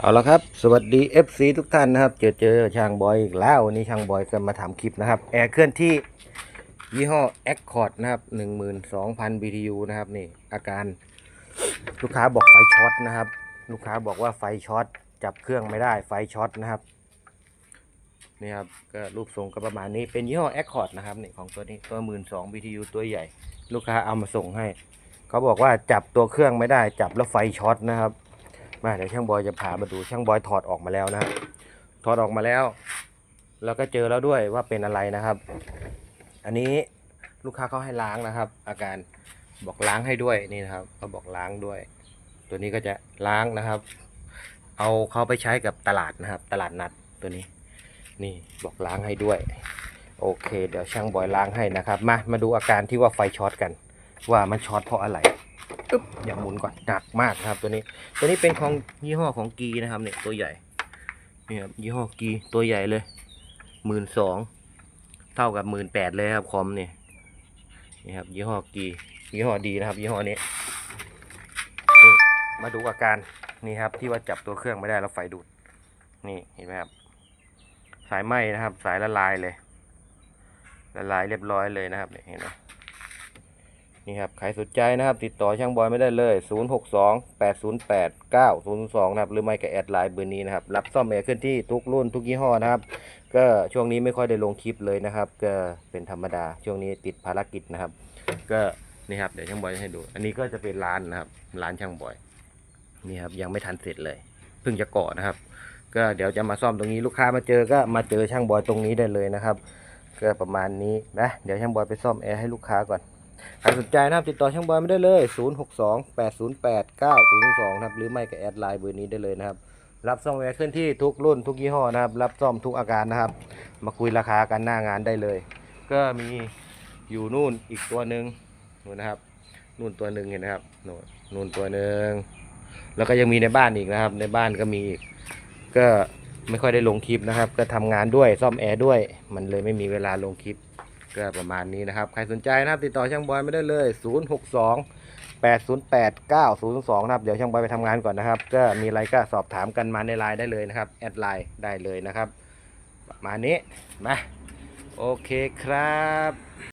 เอาละครับ สวัสดี FC ทุกท่านนะครับ เจอเจอช่างบอยอีกแล้ววันนี้ช่างบอยจะมาทำคลิปนะครับ แอร์เคลื่อนที่ยี่ห้อ Accord นะครับ 12,000 BTU นะครับนี่อาการลูกค้าบอกไฟช็อตนะครับ ลูกค้าบอกว่าไฟช็อตจับเครื่องไม่ได้ไฟช็อตนะครับนี่ครับก็รูปทรงก็ประมาณนี้เป็นยี่ห้อ Accord นะครับนี่ของตัวนี้ตัว 12,000 BTU ตัวใหญ่ ลูกค้าเอามาส่งให้ เขาบอกว่าจับตัวเครื่องไม่ได้จับแล้วไฟช็อตนะครับ มาเดี๋ยวช่างบอยจะพามาดูช่างบอยถอดออกมาแล้วนะถอดออกมาแล้ว แล้วก็เจอแล้วด้วยว่าเป็นอะไรนะครับ อันนี้ลูกค้าเขาให้ล้างนะครับ อาการบอกล้างให้ด้วยนี่นะครับเขาบอกล้างด้วย ตัวนี้ก็จะล้างนะครับ เอาเขาไปใช้กับตลาดนะครับ ตลาดนัดตัวนี้ นี่บอกล้างให้ด้วย โอเค เดี๋ยวช่างบอยล้างให้นะครับ มามาดูอาการที่ว่าไฟช็อตกัน ว่ามันช็อตเพราะอะไร อึ๊บอย่าหมุนก่อนหนักมากครับตัวนี้ ตัวนี้เป็นของยี่ห้อของกีนะครับเนี่ยตัวใหญ่นี่ครับยี่ห้อกีตัวใหญ่เลยหมื่นสองเท่ากับหมื่นแปดเลยครับคอมเนี่ยนี่ครับยี่ห้อกียี่ห้อดีนะครับ ยี่ห้อนี้นี่มาดูอาการนี่ครับที่ว่าจับตัวเครื่องไม่ได้แล้วไฟดูดนี่เห็นไหมครับ สายไหมนะครับ สายละลายเลยละลายเรียบร้อยเลยนะครับเห็นไหม นี่ครับใครสนใจนะครับติดต่อช่างบอยไม่ได้เลย 0 6 2 8 0 8 9 0 2 นะครับ หรือไม่ก็แอดไลน์เบอร์นี้นะครับ รับซ่อมแอร์เคลื่อนที่ทุกรุ่นทุกยี่ห้อนะครับ ก็ช่วงนี้ไม่ค่อยได้ลงคลิปเลยนะครับ ก็เป็นธรรมดาช่วงนี้ติดภารกิจนะครับ ก็นี่ครับเดี๋ยวช่างบอยจะให้ดู อันนี้ก็จะเป็นร้านนะครับร้านช่างบอยนี่ครับยังไม่ทันเสร็จเลย เพิ่งจะก่อนะครับ ก็เดี๋ยวจะมาซ่อมตรงนี้ลูกค้ามาเจอก็มาเจอช่างบอยตรงนี้ได้เลยนะครับ ก็ประมาณนี้นะเดี๋ยวช่างบอยไปซ่อมแอร์ให้ลูกค้าก่อน ใครสนใจนะครับติดต่อช่างบอยไม่ได้เลย 0 6 2 8 0 8 9 0 2นะครับหรือไม่ก็แอดไลน์เบอร์นี้ได้เลยนะครับ รับซ่อมแอร์เคลื่อนที่ทุกรุ่นทุกยี่ห้อนะครับ รับซ่อมทุกอาการนะครับ มาคุยราคากันหน้างานได้เลย ก็มีอยู่นู่นอีกตัวหนึ่งนู่นนะครับ นู่นตัวหนึ่งเห็นนะครับนู่นนู่นตัวหนึ่งแล้วก็ยังมีในบ้านอีกนะครับ ในบ้านก็มีอีกก็ไม่ค่อยได้ลงคลิปนะครับ ก็ทำงานด้วยซ่อมแอร์ด้วย มันเลยไม่มีเวลาลงคลิป ก็ประมาณนี้นะครับ ใครสนใจนะครับ ติดต่อช่างบอยไม่ได้เลย 0 6 2 8 0 8 9 0 2 นะครับ เดี๋ยวช่างบอยไปทำงานก่อนนะครับ ก็มีอะไรก็สอบถามกันมาในไลน์ได้เลยนะครับ แอดไลน์ได้เลยนะครับ ประมาณนี้ มา โอเคครับ